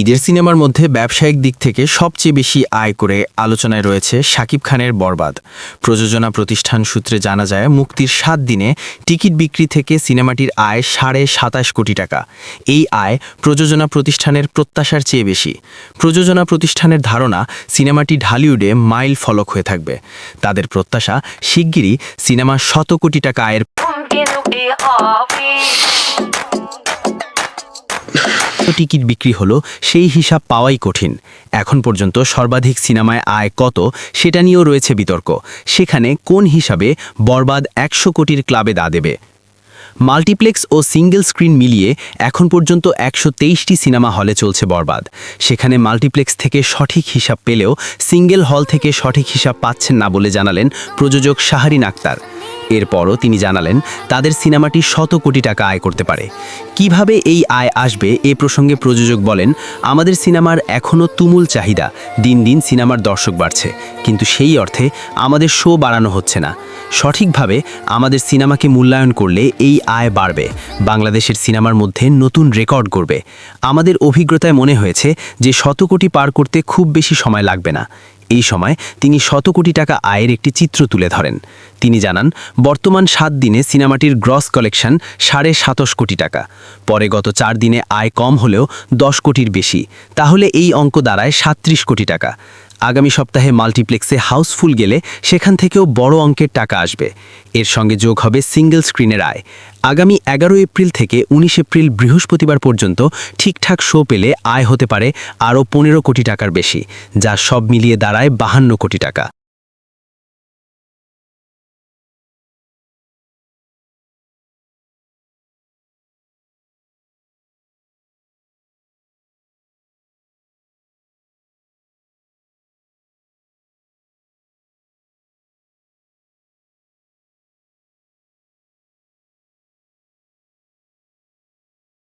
ঈদের সিনেমার মধ্যে ব্যবসায়িক দিক থেকে সবচেয়ে বেশি আয় করে আলোচনায় রয়েছে শাকিব খানের বরবাদ। প্রযোজনা প্রতিষ্ঠান সূত্রে জানা যায়, মুক্তির সাত দিনে টিকিট বিক্রি থেকে সিনেমাটির আয় সাড়ে সাতাশ কোটি টাকা। এই আয় প্রযোজনা প্রতিষ্ঠানের প্রত্যাশার চেয়ে বেশি। প্রযোজনা প্রতিষ্ঠানের ধারণা, সিনেমাটি ঢালিউডে মাইল ফলক হয়ে থাকবে। তাদের প্রত্যাশা, শিগগিরই সিনেমা শত কোটি টাকা আয়ের টিকিট বিক্রি হলো, সেই হিসাব পাওয়াই কঠিন। এখন পর্যন্ত সর্বাধিক সিনেমায় আয় কত সেটা নিয়েও রয়েছে বিতর্ক। সেখানে কোন হিসাবে বরবাদ একশো কোটির ক্লাবে দা দেবে? মাল্টিপ্লেক্স ও সিঙ্গেল স্ক্রিন মিলিয়ে এখন পর্যন্ত একশো তেইশটি সিনেমা হলে চলছে বরবাদ। সেখানে মাল্টিপ্লেক্স থেকে সঠিক হিসাব পেলেও সিঙ্গেল হল থেকে সঠিক হিসাব পাচ্ছেন না বলে জানালেন প্রযোজক শাহরিন আক্তার। এরপরও তিনি জানালেন, তাদের সিনেমাটি শত কোটি টাকা আয় করতে পারে। কীভাবে এই আয় আসবে এ প্রসঙ্গে প্রযোজক বলেন, আমাদের সিনেমার এখনও তুমুল চাহিদা, দিন দিন সিনেমার দর্শক বাড়ছে। কিন্তু সেই অর্থে আমাদের শো বাড়ানো হচ্ছে না। সঠিকভাবে আমাদের সিনেমাকে মূল্যায়ন করলে এই আয় বাড়বে। বাংলাদেশের সিনেমার মধ্যে নতুন রেকর্ড করবে আমাদের অভিজ্ঞতায় মনে হয়েছে যে শত কোটি পার করতে খুব বেশি সময় লাগবে না। এই সময় তিনি শত কোটি টাকা আয়ের একটি চিত্র তুলে ধরেন। তিনি জানান, বর্তমান সাত দিনে সিনেমাটির গ্রস কালেকশন সাড়ে সাতশ কোটি টাকা। পরে গত চার দিনে আয় কম হলেও দশ কোটির বেশি। তাহলে এই অঙ্ক দাঁড়ায় সাত্রিশ কোটি টাকা। আগামী সপ্তাহে মাল্টিপ্লেক্সে হাউসফুল গেলে সেখান থেকেও বড় অঙ্কের টাকা আসবে। এর সঙ্গে যোগ হবে সিঙ্গেল স্ক্রিনের আয়। আগামী এগারো এপ্রিল থেকে ১৯ এপ্রিল বৃহস্পতিবার পর্যন্ত ঠিকঠাক শো পেলে আয় হতে পারে আরও পনেরো কোটি টাকার বেশি, যা সব মিলিয়ে দাঁড়ায় বাহান্ন কোটি টাকা।